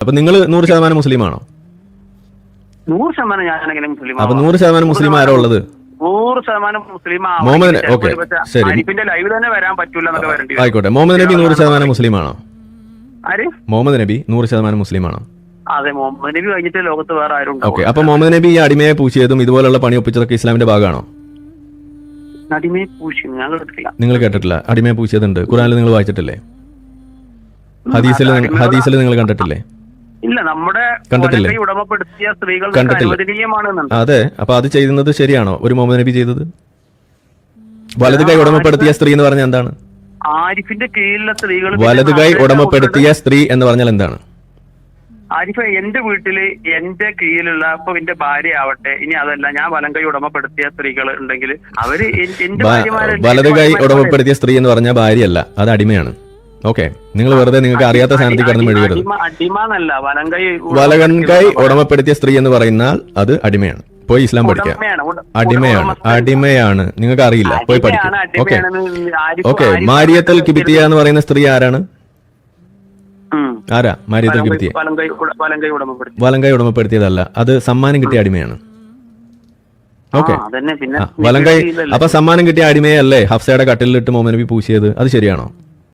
അപ്പൊ നിങ്ങൾ നൂറ് ശതമാനം മുസ്ലിമാണോ? നൂറ് ശതമാനം ഞാൻ എങ്ങനെ മുസ്ലിം അപ്പൊ? നൂറ് ശതമാനം മുസ്ലിം ആരോ ഉള്ളത്? നൂറ് ശതമാനം മുസ്ലിം. മുഹമ്മദ് ഓക്കേ, ശരി. ആരിഫിന്റെ ലൈവ് തന്നെ വരാൻ പറ്റൂല എന്നൊക്കെ വരേണ്ടി വരും. ആയിക്കോട്ടെ. മുഹമ്മദ് നബി നൂറ് ശതമാനം മുസ്ലിമാണോ? ആര്? മുഹമ്മദ് നബി നൂറ് ശതമാനം മുസ്ലിമാണോ? അതെ മുഹമ്മദ് നബി കഴിഞ്ഞിട്ട് ലോകത്ത് വേറെ ആരും ഓക്കെ ഉണ്ടാവും അപ്പൊ മുഹമ്മദ് നബി ഈ അടിമയെ പൂശിയതും ഇതുപോലുള്ള പണി ഒപ്പിച്ചതൊക്കെ ഇസ്ലാമിന്റെ ഭാഗമാണോ? നടിമയെ പൂശി ഞാൻ കേട്ടിട്ടില്ല. നിങ്ങൾ കേട്ടിട്ടില്ല? അടിമയെ പൂശിയതുണ്ട്. ഖുറാനിൽ നിങ്ങൾ വായിച്ചിട്ടില്ലേ? ഹദീസിൽ ഹദീസിൽ നിങ്ങൾ കണ്ടിട്ടില്ലേ? ഇല്ല നമ്മുടെ കണ്ടിട്ടില്ലേ? ഉടമപ്പെടുത്തിയ സ്ത്രീകൾ കണ്ടിട്ടില്ല. അതെ അപ്പൊ അത് ചെയ്യുന്നത് ശരിയാണോ? ഒരു മുഹമ്മദ് നബി ചെയ്തത്? വലത് കൈ ഉടമപ്പെടുത്തിയ സ്ത്രീ എന്ന് പറഞ്ഞാൽ എന്താണ്? ആരിഫിന്റെ കീഴിലുള്ള സ്ത്രീകൾ വലത് കൈ ഉടമപ്പെടുത്തിയ സ്ത്രീ എന്ന് പറഞ്ഞാൽ എന്താണ്? ആരിഫ് എന്റെ വീട്ടിൽ എന്റെ കീഴിലുള്ള ഇപ്പൊ എന്റെ ഭാര്യ ആവട്ടെ ഇനി അതല്ല ഞാൻ വലം കൈ ഉടമപ്പെടുത്തിയ സ്ത്രീകൾ ഉണ്ടെങ്കിൽ അവർ എന്റെ വലത് കൈ ഉടമപ്പെടുത്തിയ സ്ത്രീ എന്ന് പറഞ്ഞാൽ ഭാര്യയല്ല അത് അടിമയാണ്. ഓക്കെ. നിങ്ങൾ വെറുതെ നിങ്ങൾക്ക് അറിയാത്ത സ്ഥാനത്ത് കടന്ന് മെഴുകരുത് അടിമ അടിമ എന്നല്ല വലം കൈ വലകൻ ഉടമപ്പെടുത്തിയ സ്ത്രീ എന്ന് പറയുന്നാൽ അത് അടിമയാണ്. പോയി ഇസ്ലാം പഠിക്കാം. അടിമയാണ്. അടിമയാണ്. നിങ്ങൾക്ക് അറിയില്ല. പോയി പഠിക്കാം. ഓക്കെ. ഓക്കെ. മാരിയത്തൽ കിബിത്തിയ എന്ന് പറയുന്ന സ്ത്രീ ആരാണ്? ആരാ? മാരിയത്തൽ കിബിത്തിയ. വലങ്കൈ ഉടമപ്പെടുത്തിയതല്ല. അത് സമ്മാനം കിട്ടിയ അടിമയാണ്. ഓക്കെ. വലങ്കൈ. അപ്പൊ സമ്മാനം കിട്ടിയ അടിമയല്ലേ ഹഫ്സയുടെ കട്ടിലിട്ട് മോമനബി നബി പൂശിയത്? അത് ശരിയാണോ?